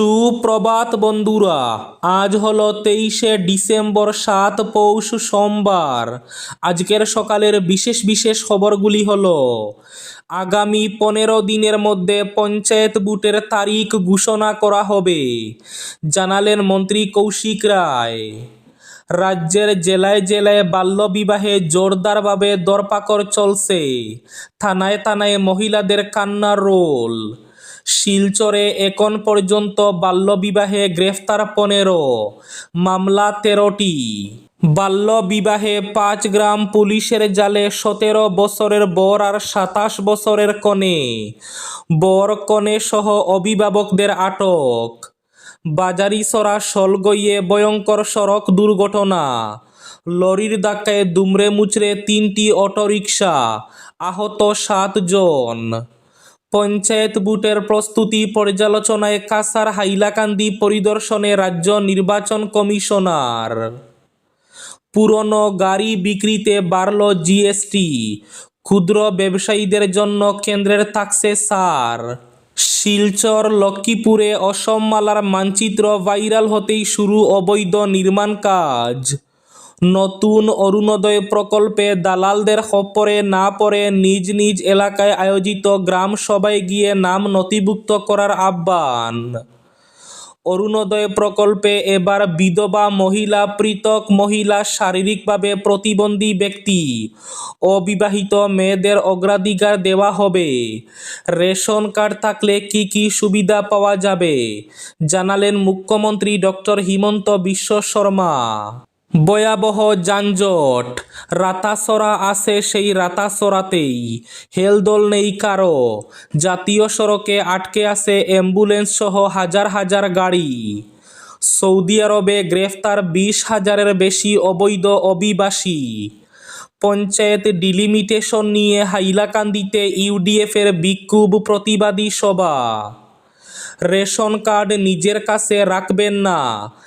সুপ্রভাত বন্ধুরা, আজ হলো তেইশে ডিসেম্বর সাত পৌষ সোমবার। আজকের সকালের বিশেষ বিশেষ খবরগুলি হলো, আগামী পনেরো দিনের মধ্যে পঞ্চায়েত বুটের তারিখ ঘোষণা করা হবে, জানালেন মন্ত্রী কৌশিক রায়। রাজ্যের জেলায় জেলায় বাল্যবিবাহে জোরদারভাবে দরপাকড় চলছে, থানায় থানায় মহিলাদের কান্নার রোল। শিলচরে এখন পর্যন্ত বাল্যবিবাহে গ্রেফতার পনেরো, মামলা তেরোটি। বাল্যবিবাহে পাঁচ গ্রাম পুলিশের জালে সতেরো বছরের বর আর সাতাশ বছরের কনে। বর, কনে সহ অভিভাবকদের আটক। বাজারিসরা সলগইয়ে ভয়ঙ্কর সড়ক দুর্ঘটনা। লরির ধাক্কায় দুমড়ে মুচড়ে তিনটি অটোরিকশা। আহত সাতজন। পঞ্চায়েত বুটের প্রস্তুতি পর্যালোচনায় কাসার হাইলাকান্দি পরিদর্শনে রাজ্য নির্বাচন কমিশনার। পুরনো গাড়ি বিক্রিতে বাড়ল জিএসটি। ক্ষুদ্র ব্যবসায়ীদের জন্য কেন্দ্রের থাকছে সার। শিলচর, লক্ষ্মীপুরে অসম মালার মানচিত্র ভাইরাল হতেই শুরু অবৈধ নির্মাণ কাজ। নতুন অরুণোদয় প্রকল্পে দালালদের খপ্পরে না পড়ে নিজ নিজ এলাকায় আয়োজিত গ্রাম সভায় গিয়ে নাম নথিভুক্ত করার আহ্বান। অরুণোদয় প্রকল্পে এবার বিধবা মহিলা, পৃথক মহিলা, শারীরিকভাবে প্রতিবন্ধী ব্যক্তি, অবিবাহিত মেয়েদের অগ্রাধিকার দেওয়া হবে। রেশন কার্ড থাকলে কি কি সুবিধা পাওয়া যাবে? জানালেন মুখ্যমন্ত্রী ডক্টর হিমন্ত বিশ্ব শর্মা। ভয়াবহ যানজট। রাতাসরা আছে সেই রাতাসরাতেই। হেলদোল নেই কারও। জাতীয় সড়কে আটকে আছে অ্যাম্বুলেন্স সহ হাজার হাজার গাড়ি। সৌদি আরবে গ্রেফতার বিশ হাজারের বেশি অবৈধ অভিবাসী। পঞ্চায়েত ডিলিমিটেশন নিয়ে হাইলাকান্দিতে ইউডিএফের বিক্ষোভ প্রতিবাদী সভা। রেশন কার্ড নিজের কাছে রাখবেন না।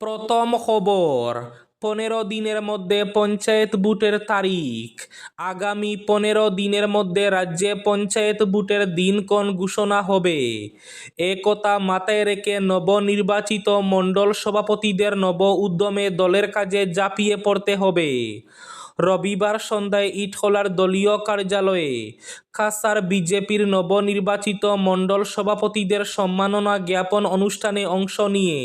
প্রথম খবর, পনেরো দিনের মধ্যে পঞ্চায়েত বুটের তারিখ। আগামী পনেরো দিনের মধ্যে রাজ্যে পঞ্চায়েত বুটের দিনক্ষণ ঘোষণা হবে? একথা কথা মাথায় রেখে নবনির্বাচিত মণ্ডল সভাপতিদের নব উদ্যমে দলের কাজে ঝাঁপিয়ে পড়তে হবে। রবিবার সন্ধ্যায় ইটখোলার দলীয় কার্যালয়ে কাসার বিজেপির নবনির্বাচিত মণ্ডল সভাপতিদের সম্মাননা জ্ঞাপন অনুষ্ঠানে অংশ নিয়ে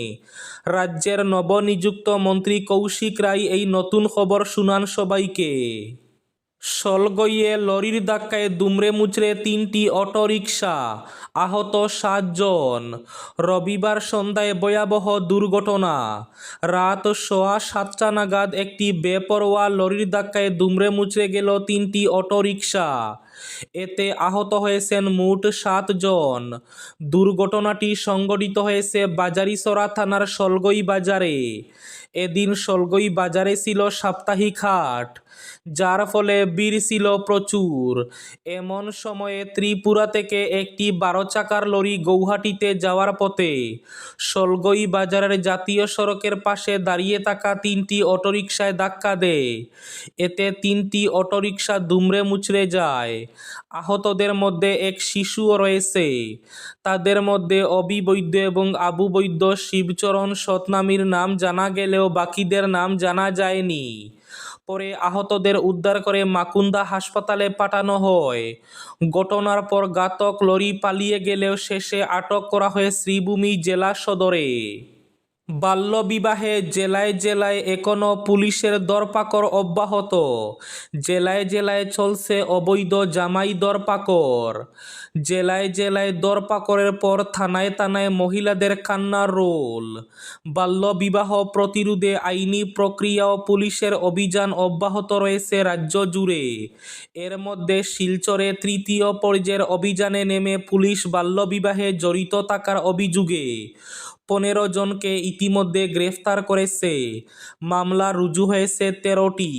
রাজ্যের নবনিযুক্ত মন্ত্রী কৌশিক রায় এই নতুন খবর শুনান সবাইকে। সলগইয়ে লরির ধাক্কায় দুমড়ে মুচড়ে তিনটি অটোরিকশা আহত সাতজন। রবিবার সন্ধ্যায় ভয়াবহ দুর্ঘটনা। রাত সোয়া সাতটা নাগাদ একটি বেপরোয়া লরির ধাক্কায় দুমড়ে মুচড়ে গেল তিনটি অটোরিকশা। এতে আহত হয়েছেন মোট সাতজন। দুর্ঘটনাটি সংঘটিত হয়েছে বাজারিসরা থানার সলগই বাজারে। এদিন সলগই বাজারে ছিল সাপ্তাহিক হাট। যার ফলে ভিড় ছিল প্রচুর। এমন সময়ে ত্রিপুরা থেকে একটি বারো চাকার লরি গৌহাটিতে যাওয়ার পথে সলগই বাজারের জাতীয় সড়কের পাশে দাঁড়িয়ে থাকা তিনটি অটোরিকশায় ধাক্কা দেয়। এতে তিনটি অটোরিকশা দুমড়ে মুচড়ে যায়। আহতদের মধ্যে এক শিশুও রয়েছে। তাদের মধ্যে অবি বৈদ্য এবং আবু বৈদ্য, শিবচরণ সতনামীর নাম জানা গেলেও বাকিদের নাম জানা যায়নি। পরে আহতদের উদ্ধার করে মাকুন্দা হাসপাতালে পাঠানো হয়। ঘটনার পর গাতক লরি পালিয়ে গেলেও শেষে আটক করা হয় শ্রীভূমি জেলা সদরে। বাল্যবিবাহে জেলায় জেলায় এখনও পুলিশের দরপাকড় অব্যাহত। জেলায় জেলায় চলছে অবৈধ জামাই দরপাকড়। জেলায় জেলায় দরপাকড়ের পর থানায় থানায় মহিলাদের কান্নার রোল। বাল্যবিবাহ প্রতিরোধে আইনি প্রক্রিয়া ও পুলিশের অভিযান অব্যাহত রয়েছে রাজ্য জুড়ে। এর মধ্যে শিলচরে তৃতীয় পর্যায়ের অভিযানে নেমে পুলিশ বাল্যবিবাহে জড়িত থাকার অভিযোগে পনেরো জনকে ইতিমধ্যে গ্রেফতার করেছে। মামলা রুজু হয়েছে তেরোটি।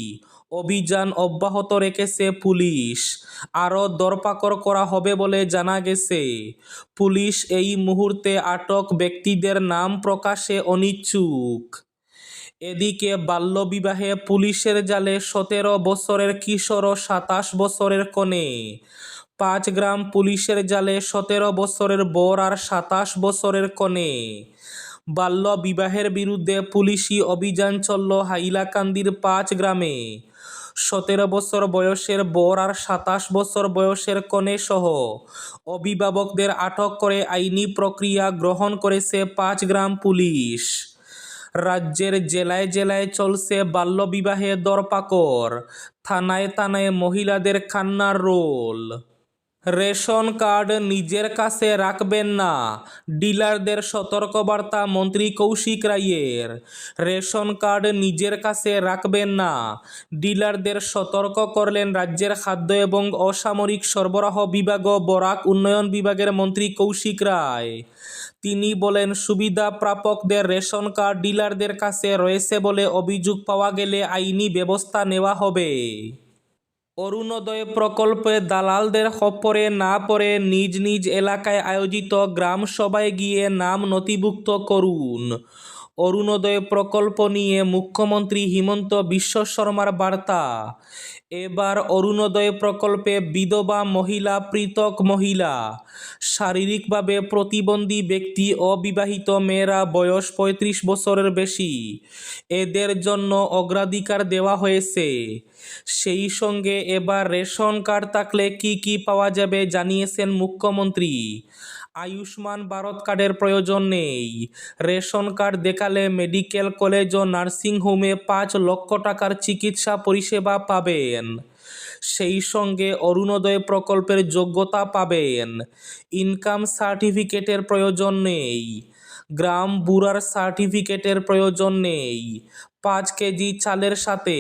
অভিযান অব্যাহত রেখেছে পুলিশ। আরও দরপাকড় করা হবে বলে জানা গেছে। পুলিশ এই মুহূর্তে আটক ব্যক্তিদের নাম প্রকাশে অনিচ্ছুক। এদিকে বাল্যবিবাহে পুলিশের জালে সতেরো বছরের কিশোর ও সাতাশ বছরের কনে। পাঁচ গ্রাম পুলিশের জালে সতেরো বছরের বর আর সাতাশ বছরের কনে। বাল্য বিবাহের বিরুদ্ধে পুলিশি অভিযান চলল হাইলাকান্দির পাঁচ গ্রামে। সতেরো বছর বয়সের বর আর সাতাশ বছর বয়সের কনে সহ অভিভাবকদের আটক করে আইনি প্রক্রিয়া গ্রহণ করেছে পাঁচ গ্রাম পুলিশ। রাজ্যের জেলায় জেলায় চলছে বাল্যবিবাহে দরপাকড়। থানায় থানায় মহিলাদের খান্নার রোল। রেশন কার্ড নিজের কাছে রাখবেন না। ডিলারদের সতর্কবার্তা মন্ত্রী কৌশিক রায়ের। রেশন কার্ড নিজের কাছে রাখবেন না। ডিলারদের সতর্ক করলেন রাজ্যের খাদ্য এবং অসামরিক সরবরাহ বিভাগ বরাক উন্নয়ন বিভাগের মন্ত্রী কৌশিক রায়। তিনি বলেন, সুবিধা প্রাপকদের রেশন কার্ড ডিলারদের কাছে রয়েছে বলে অভিযোগ পাওয়া গেলে আইনি ব্যবস্থা নেওয়া হবে। অরুণোদয় প্রকল্পে দালালদের খপ্পরে না পড়ে নিজ নিজ এলাকায় আয়োজিত গ্রাম সভায় গিয়ে নাম নথিভুক্ত করুন। অরুণোদয় প্রকল্প নিয়ে মুখ্যমন্ত্রী হিমন্ত বিশ্ব শর্মার বার্তা। এবার অরুণোদয় প্রকল্পে বিধবা মহিলা, পৃথক মহিলা। শারীরিকভাবে প্রতিবন্ধী ব্যক্তি, অবিবাহিত মেয়েরা বয়স পঁয়ত্রিশ বছরের বেশি। এদের জন্য অগ্রাধিকার দেওয়া হয়েছে। সেই সঙ্গে এবার রেশন কার্ড থাকলে কি কি পাওয়া যাবে জানিয়েছেন মুখ্যমন্ত্রী। আয়ুষ্মান ভারত কার্ডের প্রয়োজন নেই। রেশন কার্ড দেখালে মেডিকেল কলেজ ও নার্সিংহোমে পাঁচ লক্ষ টাকার চিকিৎসা পরিষেবা পাবেন। সেই সঙ্গে অরুণোদয় প্রকল্পের যোগ্যতা পাবেন। ইনকাম সার্টিফিকেটের প্রয়োজন নেই। গ্রাম বুড়ার সার্টিফিকেটের প্রয়োজন নেই। পাঁচ কেজি চালের সাথে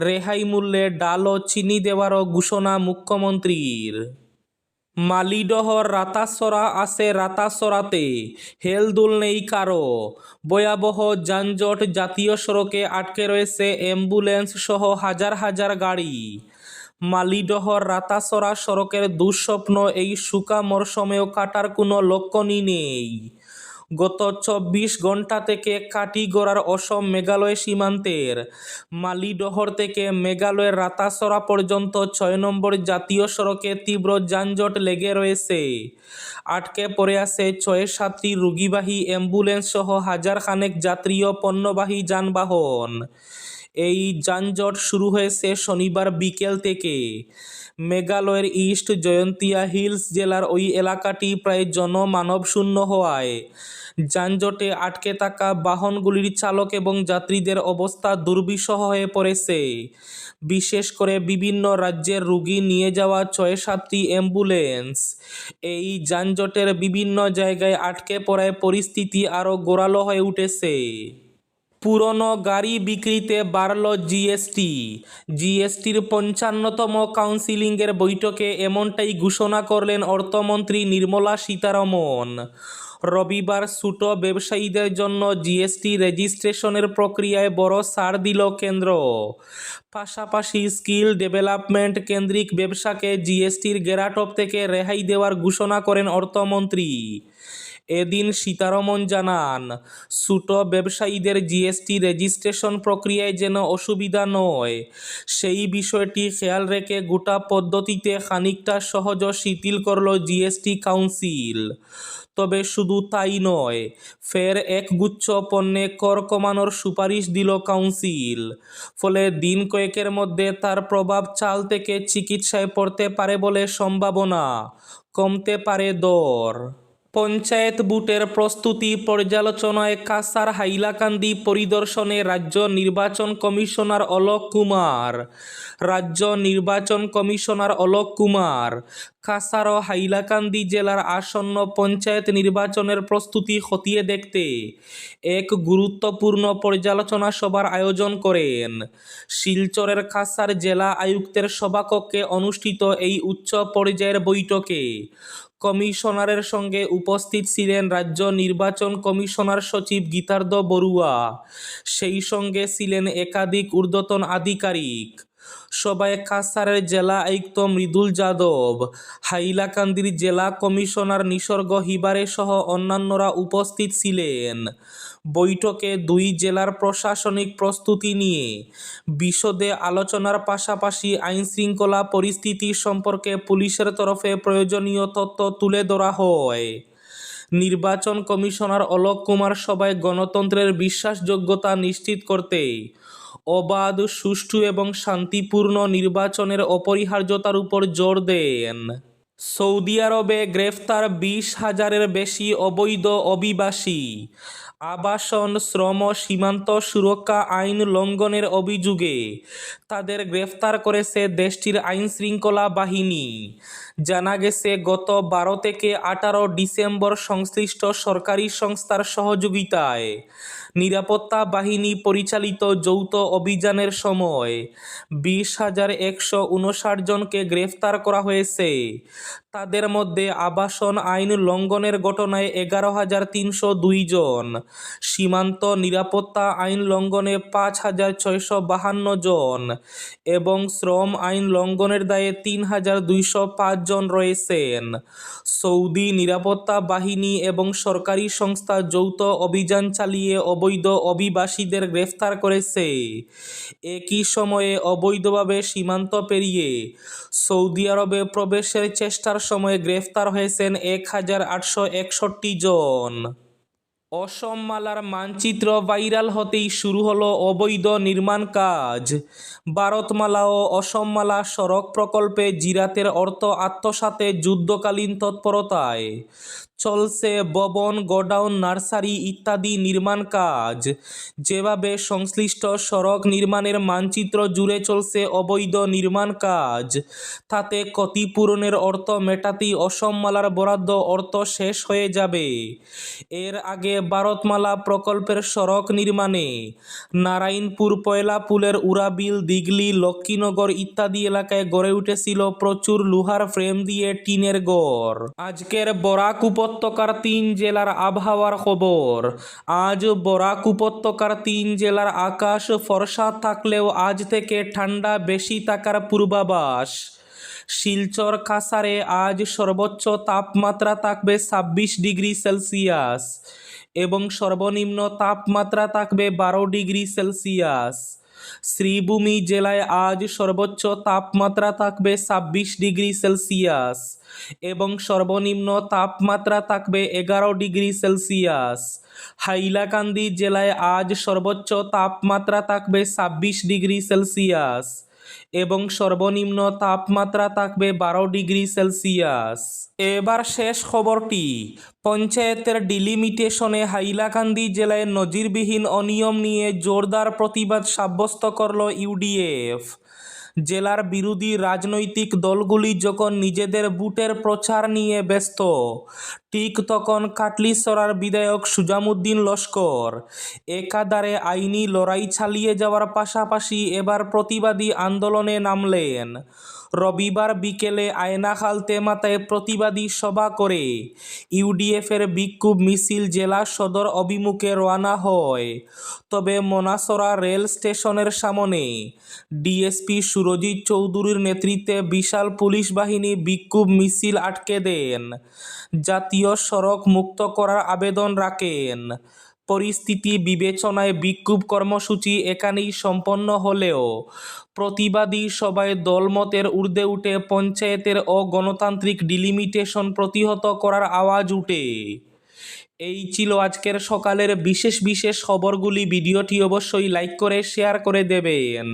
রেহাই মূল্যে ডাল ও চিনি দেওয়ারও ঘোষণা মুখ্যমন্ত্রীর। মালিডহর রাতাসরা আসে রাতাসরাতে, হেলদুল নেই কারও। ভয়াবহ যানজট জাতীয় সড়কে আটকে রয়েছে অ্যাম্বুলেন্স সহ হাজার হাজার গাড়ি। মালিডহর রাতাসরা সড়কের দুঃস্বপ্ন এই শুকা মরশুমেও কাটার কোনো লক্ষণই নেই। গত চব্বিশ ঘণ্টা থেকে কাটিগড়ার অসম মেঘালয় সীমান্তের মালিডহর থেকে মেঘালয়ের রাতাসরা পর্যন্ত ছয় নম্বর জাতীয় সড়কে তীব্র যানজট লেগে রয়েছে। আটকে পড়ে আছে। ছয় সাতটি রোগীবাহী অ্যাম্বুলেন্স সহ হাজার খানেক যাত্রী ও পণ্যবাহী যানবাহন। এই যানজট শুরু হয়েছে শনিবার বিকেল থেকে। মেঘালয়ের ইস্ট জয়ন্তিয়া হিলস জেলার ওই এলাকাটি প্রায় জনমানবশূন্য হওয়ায় যানজটে আটকে থাকা বাহনগুলির চালক এবং যাত্রীদের অবস্থা দুর্বিষহ হয়ে পড়েছে। বিশেষ করে বিভিন্ন রাজ্যের রুগী নিয়ে যাওয়া ছয় সাতটি অ্যাম্বুলেন্স। এই যানজটের বিভিন্ন জায়গায় আটকে পড়ায় পরিস্থিতি আরও গোড়ালো হয়ে উঠেছে। পুরনো গাড়ি বিক্রিতে বাড়ল জিএসটি। জিএসটির পঞ্চান্নতম কাউন্সিলিংয়ের বৈঠকে এমনটাই ঘোষণা করলেন অর্থমন্ত্রী নির্মলা সীতারমন। রবিবার ছোটো ব্যবসায়ীদের জন্য জিএসটি রেজিস্ট্রেশনের প্রক্রিয়ায় বড় ছাড় দিল কেন্দ্র। পাশাপাশি স্কিল ডেভেলপমেন্ট কেন্দ্রিক ব্যবসাকে জিএসটির গেরাটপ থেকে রেহাই দেওয়ার ঘোষণা করেন অর্থমন্ত্রী। এদিন সীতারমন জানান ছোট ব্যবসায়ীদের জিএসটি রেজিস্ট্রেশন প্রক্রিয়ায় যেন অসুবিধা নয়। সেই বিষয়টি খেয়াল রেখে গোটা পদ্ধতিতে খানিকটা সহজ শিথিল করল জিএসটি কাউন্সিল। তবে শুধু তাই নয়, ফের একগুচ্ছ পণ্যে কর কমানোর সুপারিশ দিল কাউন্সিল। ফলে দিন কয়েকের মধ্যে তার প্রভাব চাল থেকে চিকিৎসায় পড়তে পারে বলে সম্ভাবনা কমতে পারে দর। পঞ্চায়েত বুটের প্রস্তুতি পর্যালোচনায় কাসার হাইলাকান্দি পরিদর্শনে রাজ্য নির্বাচন কমিশনার অলোক কুমার। রাজ্য নির্বাচন কমিশনার অলোক কুমার কাসার হাইলাকান্দি জেলার আসন্ন পঞ্চায়েত নির্বাচনের প্রস্তুতি খতিয়ে দেখতে এক গুরুত্বপূর্ণ পর্যালোচনা সভার আয়োজন করেন। শিলচরের কাসার জেলা আয়ুক্তের সভাকক্ষে অনুষ্ঠিত এই উচ্চ পর্যায়ের বৈঠকে কমিশনারের সঙ্গে উপস্থিত ছিলেন রাজ্য নির্বাচন কমিশনার সচিব গীতার্দ বড়ুয়া। সেই সঙ্গে ছিলেন একাধিক ঊর্ধ্বতন আধিকারিক। সভায় কাছাড়ের জেলা আয়ুক্ত মৃদুল যাদব। হাইলাকান্দির জেলা কমিশনার নিসর্গ হিবারে সহ অন্যান্যরা উপস্থিত ছিলেন। বৈঠকে দুই জেলার প্রশাসনিক প্রস্তুতি নিয়ে বিশদে আলোচনার পাশাপাশি আইনশৃঙ্খলা পরিস্থিতি সম্পর্কে পুলিশের তরফে প্রয়োজনীয় তথ্য তুলে ধরা হয়। নির্বাচন কমিশনার অলোক কুমার সভায় গণতন্ত্রের বিশ্বাসযোগ্যতা নিশ্চিত করতে অবাধ, সুষ্ঠু এবং শান্তিপূর্ণ নির্বাচনের অপরিহার্যতার উপর জোর দেন। সৌদি আরবে গ্রেফতার বিশ হাজারের বেশি অবৈধ অভিবাসী। আবাসন, শ্রম, সীমান্ত সুরক্ষা আইন লঙ্ঘনের অভিযোগে তাদের গ্রেফতার করেছে দেশটির আইনশৃঙ্খলা বাহিনী। জানা গেছে, গত বারো থেকে আঠারো ডিসেম্বর সংশ্লিষ্ট সরকারি সংস্থার সহযোগিতায় নিরাপত্তা বাহিনী পরিচালিত যৌথ অভিযানের সময় বিশ হাজার একশো উনষাট জনকে গ্রেফতার করা হয়েছে। তাদের মধ্যে আবাসন আইন লঙ্ঘনের ঘটনায় এগারো হাজার তিনশো দুই জন। সীমান্ত নিরাপত্তা আইন লঙ্ঘনে পাঁচ হাজার ছয়শো বাহান্ন জন এবং শ্রম আইন লঙ্ঘনের দায়ে তিন হাজার দুইশো পাঁচ জন রয়েছেন। সৌদি নিরাপত্তা বাহিনী এবং সরকারি সংস্থা যৌথ অভিযান চালিয়ে অবৈধ অভিবাসীদের গ্রেফতার করেছে। একই সময়ে অবৈধভাবে সীমান্ত পেরিয়ে সৌদি আরবে প্রবেশের চেষ্টার সময় গ্রেফতার হয়েছেন এক হাজার আটশো একষট্টি জন। অসম মালার মানচিত্র ভাইরাল হতেই শুরু হলো অবৈধ নির্মাণ কাজ। ভারতমালা ও অসমমালা সড়ক প্রকল্পে জিরাতের অর্থ আত্মসাতে যুদ্ধকালীন তৎপরতায়। চলছে ভবন, গোডাউন, নার্সারি ইত্যাদি নির্মাণ কাজ। যেভাবে সংশ্লিষ্ট সড়ক নির্মাণের মানচিত্র জুড়ে চলছে অবৈধ নির্মাণ কাজ, তাতে ক্ষতিপূরণের অর্থ মেটাতেই অসমমালার বরাদ্দ অর্থ শেষ হয়ে যাবে। এর আগে ভারতমালা প্রকল্পের সড়ক নির্মাণে নারায়ণপুর পয়লা পুলের উড়াবিল দিগলি লক্ষ্মীনগর ইত্যাদি এলাকায় গড়ে উঠেছিল প্রচুর লোহার ফ্রেম দিয়ে টিনের গড়। আজকের বরাক উপত্যকার তিন জেলার আবহাওয়ার খবর। আজ বরাক উপত্যকার তিন জেলার আকাশ ফর্সা থাকলেও আজ থেকে ঠান্ডা বেশি থাকার পূর্বাভাস। শিলচর কাসারে আজ সর্বোচ্চ তাপমাত্রা থাকবে ছাব্বিশ ডিগ্রি সেলসিয়াস এবং সর্বনিম্ন তাপমাত্রা থাকবে বারো ডিগ্রি সেলসিয়াস। শ্রীভূমি জেলায় আজ সর্বোচ্চ তাপমাত্রা থাকবে ছাব্বিশ ডিগ্রি সেলসিয়াস এবং সর্বনিম্ন তাপমাত্রা থাকবে এগারো ডিগ্রি সেলসিয়াস। হাইলাকান্দি জেলায় আজ সর্বোচ্চ তাপমাত্রা থাকবে ছাব্বিশ ডিগ্রি সেলসিয়াস। এবং সর্বনিম্ন তাপমাত্রা থাকবে বারো ডিগ্রি সেলসিয়াস। এবার শেষ খবরটি। পঞ্চায়েতের ডিলিমিটেশনে হাইলাকান্দি জেলায় নজিরবিহীন অনিয়ম নিয়ে জোরদার প্রতিবাদ সাব্যস্ত করল ইউডিএফ। জেলার বিরোধী রাজনৈতিক দলগুলি যখন নিজেদের বুটের প্রচার নিয়ে ব্যস্ত, ঠিক তখন কাটলিসরার বিধায়ক সুজামুদ্দিন লস্কর একাধারে আইনি লড়াই চালিয়ে যাওয়ার পাশাপাশি এবার প্রতিবাদী আন্দোলনে নামলেন। রবিবার বিকেলে আয়নাখাল তেমাতায় প্রতিবাদী সভা করে ইউডিএফের বিক্ষোভ মিছিল জেলা সদর অভিমুখে রওনা হয়। তবে মনাসরা রেল স্টেশনের সামনে ডিএসপি সুরজিৎ চৌধুরীর নেতৃত্বে বিশাল পুলিশ বাহিনী বিক্ষোভ মিছিল আটকে দেন। জাতীয় সড়ক মুক্ত করার আবেদন রাখেন। পরিস্থিতি বিবেচনায় বিক্ষোভ কর্মসূচি এখানেই সম্পন্ন হলেও প্রতিবাদী সবাই দলমতের ঊর্ধ্বে উঠে পঞ্চায়েতের অগণতান্ত্রিক ডিলিমিটেশন প্রতিহত করার আওয়াজ উঠে। এই ছিল আজকের সকালের বিশেষ বিশেষ খবরগুলি। ভিডিওটি অবশ্যই লাইক করে, শেয়ার করে দেবেন।